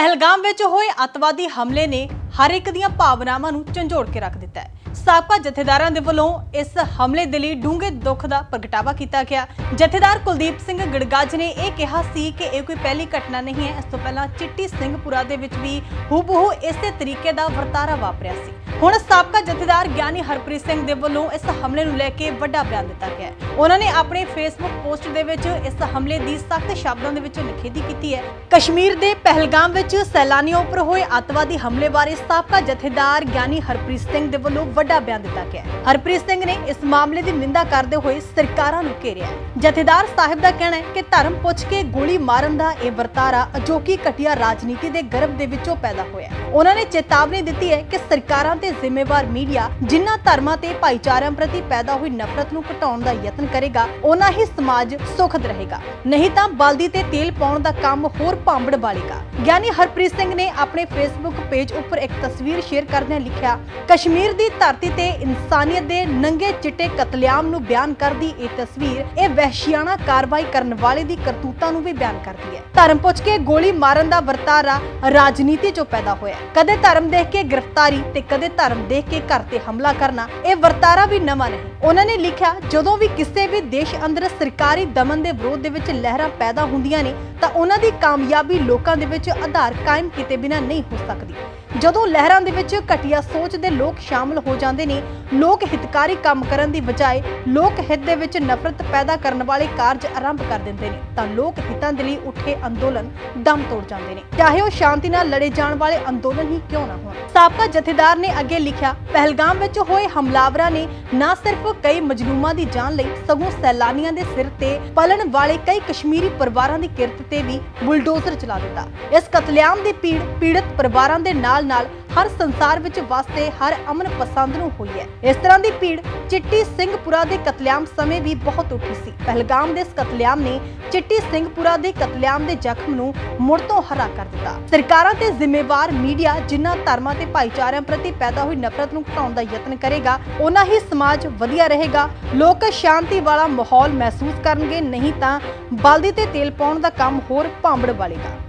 ਪਹਿਲਗਾਮ ਵਿੱਚ ਹੋਏ ਅੱਤਵਾਦੀ ਹਮਲੇ ਨੇ ਹਰ ਇੱਕ ਦੀਆਂ ਭਾਵਨਾਵਾਂ ਨੂੰ ਝੰਜੋੜ ਕੇ ਰੱਖ ਦਿੱਤਾ ਹੈ। ਸਾਬਕਾ ਜਥੇਦਾਰਾਂ ਦੇ ਵੱਲੋਂ ਇਸ ਹਮਲੇ ਦੇ ਲਈ ਡੂੰਘੇ ਦੁੱਖ ਦਾ ਪ੍ਰਗਟਾਵਾ ਕੀਤਾ ਗਿਆ। ਜਥੇਦਾਰ ਕੁਲਦੀਪ ਸਿੰਘ ਗੜਗੱਜ ਨੇ ਇਹ ਕਿਹਾ ਸੀ ਕਿ ਇਹ ਕੋਈ ਪਹਿਲੀ ਘਟਨਾ ਨਹੀਂ ਹੈ। ਇਸ ਤੋਂ ਪਹਿਲਾਂ ਚਿੱਟੀ ਸਿੰਘਪੁਰਾ ਦੇ ਵਿੱਚ ਵੀ ਹੂਬਹੂ ਇਸੇ ਤਰੀਕੇ ਦਾ ਵਰਤਾਰਾ ਵਾਪਰਿਆ ਸੀ। ਹੁਣ ਸਾਬਕਾ ਜਥੇਦਾਰ ਗਿਆਨੀ ਹਰਪ੍ਰੀਤ ਸਿੰਘ ਦੇ ਵੱਲੋਂ ਇਸ ਹਮਲੇ ਨੂੰ ਲੈ ਕੇ ਵੱਡਾ ਬਿਆਨ ਦਿੱਤਾ ਗਿਆ ਹੈ। ਉਹਨਾਂ ਨੇ ਆਪਣੇ ਫੇਸਬੁੱਕ ਪੋਸਟ ਦੇ ਵਿੱਚ ਇਸ ਹਮਲੇ ਦੀ ਸਖਤ ਸ਼ਬਦਾਂ ਦੇ ਵਿੱਚ ਨਿਖੇਧੀ ਕੀਤੀ ਹੈ। ਕਸ਼ਮੀਰ ਦੇ ਪਹਿਲਗਾਮ ਵਿੱਚ ਸੈਲਾਨੀਆਂ ਉੱਪਰ ਹੋਏ ਅੱਤਵਾਦੀ ਹਮਲੇ ਬਾਰੇ ਸਾਬਕਾ ਜਥੇਦਾਰ ਗਿਆਨੀ ਹਰਪ੍ਰੀਤ ਸਿੰਘ ਦੇ ਵੱਲੋਂ ਵੱਡਾ ਬਿਆਨ ਦਿੱਤਾ ਗਿਆ ਹੈ। ਹਰਪ੍ਰੀਤ ਸਿੰਘ ਨੇ ਇਸ ਮਾਮਲੇ ਦੀ ਨਿੰਦਾ ਕਰਦੇ ਹੋਏ ਸਰਕਾਰਾਂ ਨੂੰ ਘੇਰਿਆ ਜਥੇਦਾਰ ਸਾਹਿਬ ਦਾ ਕਹਿਣਾ ਹੈ ਕਿ ਧਰਮ ਪੁੱਛ ਕੇ ਗੋਲੀ ਮਾਰਨ ਦਾ ਇਹ ਵਰਤਾਰਾ ਅਜੋਕੀ ਘਟੀਆ ਰਾਜਨੀਤੀ ਦੇ ਗਰਭ ਦੇ ਵਿੱਚੋਂ ਪੈਦਾ ਹੋਇਆ ਉਹਨਾਂ ਨੇ ਚੇਤਾਵਨੀ ਦਿੱਤੀ ਹੈ ਕਿ ਸਰਕਾਰਾਂ ਤੇ ਜ਼ਿੰਮੇਵਾਰ ਮੀਡੀਆ ਜਿਨ੍ਹਾਂ ਧਰਮਾਂ ਤੇ ਭਾਈਚਾਰਿਆਂ ਪ੍ਰਤੀ ਪੈਦਾ ਹੋਈ ਨਫ਼ਰਤ ਨੂੰ ਘਟਾਉਣ ਦਾ ਯਤਨ ਕਰੇਗਾ, ਉਹਨਾਂ ਹੀ ਸਮਾਜ ਸੁਖਦ ਰਹੇਗਾ। ਨਹੀਂ ਤਾਂ ਬਲਦੀ ਤੇ ਤੇਲ ਪਾਉਣ ਦਾ ਕੰਮ ਹੋਰ ਭਾਂਬੜ ਬਾਲੇਗਾ ਗਿਆਨੀ ਹਰਪ੍ਰੀਤ ਸਿੰਘ ਨੇ ਆਪਣੇ ਫੇਸਬੁੱਕ ਪੇਜ ਉੱਪਰ ਇੱਕ ਤਸਵੀਰ ਸ਼ੇਅਰ ਕਰਦਿਆਂ ਲਿਖਿਆ, ਕਸ਼ਮੀਰ ਦੀ ਧਰਤੀ ਤੇ ਇਨਸਾਨੀਅਤ ਦੇ ਨੰਗੇ ਚਿੱਟੇ ਕਤਲੇਆਮ ਨੂੰ ਬਿਆਨ ਕਰਦੀ ਇਹ ਤਸਵੀਰ ਇਹ ਵਹਿਸ਼ੀਆਨਾ ਕਾਰਵਾਈ ਕਰਨ ਵਾਲੇ ਦੀ ਕਰਤੂਤਾਂ ਨੂੰ ਵੀ ਬਿਆਨ ਕਰਦੀ ਹੈ। ਧਰਮ ਪੁੱਛ ਕੇ ਗੋਲੀ ਮਾਰਨ ਦਾ ਵਰਤਾਰਾ ਰਾਜਨੀਤੀ ਚੋਂ ਪੈਦਾ ਹੋਇਆ ਕਦੇ ਧਰਮ ਦੇਖ ਕੇ ਗ੍ਰਿਫਤਾਰੀ ਤੇ ਕਦੇ ਧਰਮ ਦੇਖ ਕੇ ਘਰ ਤੇ ਹਮਲਾ ਕਰਨਾ, ਇਹ ਵਰਤਾਰਾ ਵੀ ਨਵਾਂ ਨਹੀਂ। ਉਹਨਾਂ ਨੇ ਲਿਖਿਆ, ਜਦੋਂ ਵੀ ਕਿਸੇ ਵੀ ਦੇਸ਼ ਅੰਦਰ ਸਰਕਾਰੀ ਦਮਨ ਦੇ ਵਿਰੋਧ ਦੇ ਵਿੱਚ ਲਹਿਰਾਂ ਪੈਦਾ ਹੁੰਦੀਆਂ ਨੇ, ਤਾਂ ਉਹਨਾਂ ਦੀ ਕਾਮਯਾਬੀ ਲੋਕਾਂ ਦੇ ਵਿੱਚ ਆਧਾਰ ਕਾਇਮ ਕੀਤੇ ਬਿਨਾਂ ਨਹੀਂ ਹੋ ਸਕਦੀ। ਜਦੋਂ ਲਹਿਰਾਂ ਦੇ ਵਿੱਚ ਘਟੀਆ ਸੋਚ ਦੇ ਲੋਕ ਸ਼ਾਮਲ ਹੋ ਜਾਂਦੇ ਨੇ, ਲੋਕ ਹਿਤਕਾਰੀ ਕੰਮ ਕਰਨ ਦੀ ਬਜਾਏ ਲੋਕ ਹਿੱਤ ਦੇ ਵਿੱਚ ਨਫ਼ਰਤ ਪੈਦਾ ਕਰਨ ਵਾਲੇ ਕਾਰਜ ਆਰੰਭ ਕਰ ਦਿੰਦੇ ਨੇ, ਤਾਂ ਲੋਕ ਹਿੱਤਾਂ ਦੇ ਲਈ ਉੱਠੇ ਅੰਦੋਲਨ ਦਮ ਤੋੜ ਜਾਂਦੇ ਨੇ। ਚਾਹੇ ਉਹ ਸ਼ਾਂਤੀ ਨਾਲ ਲੜੇ ਜਾਣ ਵਾਲੇ ਅੰਦੋਲਨ ਹੀ ਕਿਉਂ ਨਾ ਹੋਣ। ਸਾਬਕਾ ਜਥੇਦਾਰ ਨੇ ਅੱਗੇ ਲਿਖਿਆ, ਪਹਿਲਗਾਮ ਵਿੱਚ ਹੋਏ ਹਮਲਾਵਰਾਂ ਨੇ ਨਾ ਸਿਰਫ ਕਈ ਮਜਲੂਮਾਂ ਦੀ ਜਾਨ ਲਈ ਸਗੋਂ ਸੈਲਾਨੀਆਂ ਦੇ ਸਿਰ ਤੇ ਪਲਣ ਵਾਲੇ ਕਈ ਕਸ਼ਮੀਰੀ ਪਰਿਵਾਰਾਂ ਦੀ ਕਿਰਤ ਤੇ ਵੀ ਬੁਲਡੋਜ਼ਰ ਚਲਾ ਦਿੱਤਾ। ਇਸ ਕਤਲੇਆਮ ਦੀ ਪੀੜ ਪੀੜਤ ਪਰਿਵਾਰਾਂ ਦੇ ਨਾਲ ਨਾਲ ਹਰ ਸੰਸਾਰ ਵਿੱਚ ਵਸਦੇ ਹਰ ਅਮਨ ਪਸੰਦ ਨੂੰ ਹੋਈ ਹੈ। ਇਸ ਤਰ੍ਹਾਂ ਦੀ ਭੀੜ ਚਿੱਟੀ ਸਿੰਘਪੁਰਾ ਦੇ ਕਤਲੇਆਮ ਸਮੇਂ ਵੀ ਬਹੁਤ ਉੱਠੀ ਸੀ। ਪਹਿਲਗਾਮ ਦੇ ਇਸ ਕਤਲੇਆਮ ਨੇ ਚਿੱਟੀ ਸਿੰਘਪੁਰਾ ਦੇ ਕਤਲੇਆਮ ਦੇ ਜ਼ਖਮ ਨੂੰ ਮੁੜ ਤੋਂ ਹਰਾ ਕਰ ਦਿੱਤਾ। ਸਰਕਾਰਾਂ ਤੇ ਜ਼ਿੰਮੇਵਾਰ ਮੀਡੀਆ ਜਿਨ੍ਹਾਂ ਧਰਮਾਂ ਤੇ ਭਾਈਚਾਰਿਆਂ ਪ੍ਰਤੀ ਪੈਦਾ ਹੋਈ ਨਫ਼ਰਤ ਨੂੰ ਘਟਾਉਣ ਦਾ ਯਤਨ ਕਰੇਗਾ, ਉਹਨਾਂ ਹੀ ਸਮਾਜ ਵਧੀਆ ਰਹੇਗਾ। ਲੋਕ ਸ਼ਾਂਤੀ ਵਾਲਾ ਮਾਹੌਲ ਮਹਿਸੂਸ ਕਰਨਗੇ, ਨਹੀਂ ਤਾਂ ਬਲਦੀ ਤੇ ਤੇਲ ਪਾਉਣ ਦਾ ਕੰਮ ਹੋਰ ਭਾਂਬੜ ਵਾਲੇਗਾ।